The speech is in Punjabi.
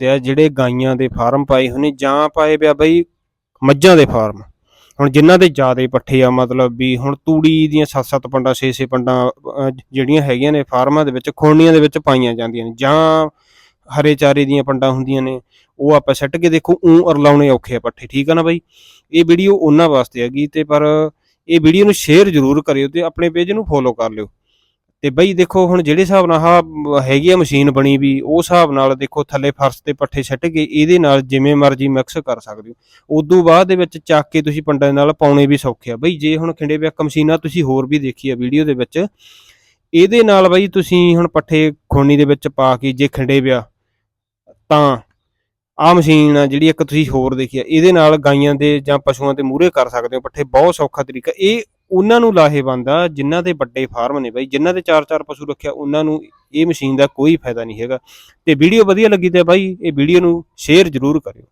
ਵਾਸਤੇ ਆ ਜਿਹੜੇ ਗਾਈਆਂ ਦੇ ਫਾਰਮ ਪਾਏ ਹੋਏ ਨੇ ਜਾਂ ਪਾਏ ਪਿਆ ਬਈ ਮੱਝਾਂ ਦੇ ਫਾਰਮ। ਹੁਣ ਜਿਨ੍ਹਾਂ ਦੇ ਜ਼ਿਆਦਾ ਪੱਠੇ ਆ, ਮਤਲਬ ਵੀ ਹੁਣ ਤੂੜੀ ਦੀਆਂ 7-7 ਪੰਡਾਂ 6-6 ਪੰਡਾਂ ਜਿਹੜੀਆਂ ਹੈਗੀਆਂ ਨੇ, ਫਾਰਮਾਂ ਦੇ ਵਿੱਚ ਖੋਣੀਆਂ ਦੇ ਵਿੱਚ ਪਾਈਆਂ ਜਾਂਦੀਆਂ ਨੇ। ਜਾਂ ਹਰੇ ਚਾਰੇ ਦੀਆਂ ਪੰਡਾਂ ਹੁੰਦੀਆਂ ਨੇ, ਉਹ ਆਪਾਂ ਸੱਟ ਕੇ ਦੇਖੋ, ਉਂ ਅਰਲਾਉਣੇ ਔਖੇ ਆ ਪੱਠੇ, ਠੀਕ ਆ ਨਾ ਬਾਈ? ਇਹ ਵੀਡੀਓ ਉਹਨਾਂ ਵਾਸਤੇ ਹੈਗੀ, ਤੇ ਪਰ ਇਹ ਵੀਡੀਓ ਨੂੰ ਸ਼ੇਅਰ ਜ਼ਰੂਰ ਕਰਿਓ ਤੇ ਆਪਣੇ ਪੇਜ ਨੂੰ ਫੋਲੋ ਕਰ ਲਿਓ। ਤੇ ਬਈ ਦੇਖੋ ਹੁਣ ਜਿਹੜੇ ਹਿਸਾਬ ਨਾਲ ਆਹ ਹੈਗੀ ਆ ਮਸ਼ੀਨ ਬਣੀ ਵੀ, ਉਹ ਹਿਸਾਬ ਨਾਲ ਦੇਖੋ ਥੱਲੇ ਫਰਸ਼ ਤੇ ਪੱਠੇ ਛੱਟ ਕੇ ਇਹਦੇ ਨਾਲ ਜਿਵੇਂ ਮਰਜ਼ੀ ਮਿਕਸ ਕਰ ਸਕਦੇ ਹੋ। ਉਦੋਂ ਬਾਅਦ ਦੇ ਵਿੱਚ ਚੱਕ ਕੇ ਤੁਸੀਂ ਪੰਡਾਂ ਦੇ ਨਾਲ ਪਾਉਣੇ ਵੀ ਸੌਖੇ ਆ। ਬਈ ਜੇ ਹੁਣ ਖਿੰਡੇ ਵਿਆਕ ਮਸ਼ੀਨਾਂ ਤੁਸੀਂ ਹੋਰ ਵੀ ਦੇਖੀ ਆ ਵੀਡੀਓ ਦੇ ਵਿੱਚ, ਇਹਦੇ ਨਾਲ ਬਈ ਤੁਸੀਂ ਹੁਣ ਪੱਠੇ ਖੋਣੀ ਦੇ ਵਿੱਚ ਪਾ ਕੇ ਜੇ ਖਿੰਡੇ ਵਿਆ ਤਾਂ ਆ ਮਸ਼ੀਨ ਆ ਜਿਹੜੀ ਇੱਕ ਤੁਸੀਂ ਹੋਰ ਦੇਖੀ ਆ। ਇਹਦੇ ਨਾਲ ਗਾਈਆਂ ਦੇ ਜਾਂ ਪਸ਼ੂਆਂ ਦੇ ਮੂਹਰੇ ਕਰ ਸਕਦੇ ਹੋ। ਪੱਠੇ ਬਹੁਤ ਸੌਖਾ ਤਰੀਕਾ। ਇਹ ਉਹਨਾਂ ਨੂੰ ਲਾਹੇਵੰਦ ਆ, ਜਿਨ੍ਹਾਂ ਦੇ ਵੱਡੇ ਫਾਰਮ ਨੇ ਬਾਈ, ਜਿਨ੍ਹਾਂ ਦੇ ਚਾਰ ਚਾਰ ਪਸ਼ੂ ਰੱਖਿਆ, ਉਹਨਾਂ ਨੂੰ ਇਹ ਮਸ਼ੀਨ ਦਾ ਕੋਈ ਫਾਇਦਾ ਨਹੀਂ ਹੈਗਾ। ਤੇ ਵੀਡੀਓ ਵਧੀਆ ਲੱਗੀ ਤੇ ਬਾਈ, ਇਹ ਵੀਡੀਓ ਨੂੰ ਸ਼ੇਅਰ ਜ਼ਰੂਰ ਕਰਿਓ।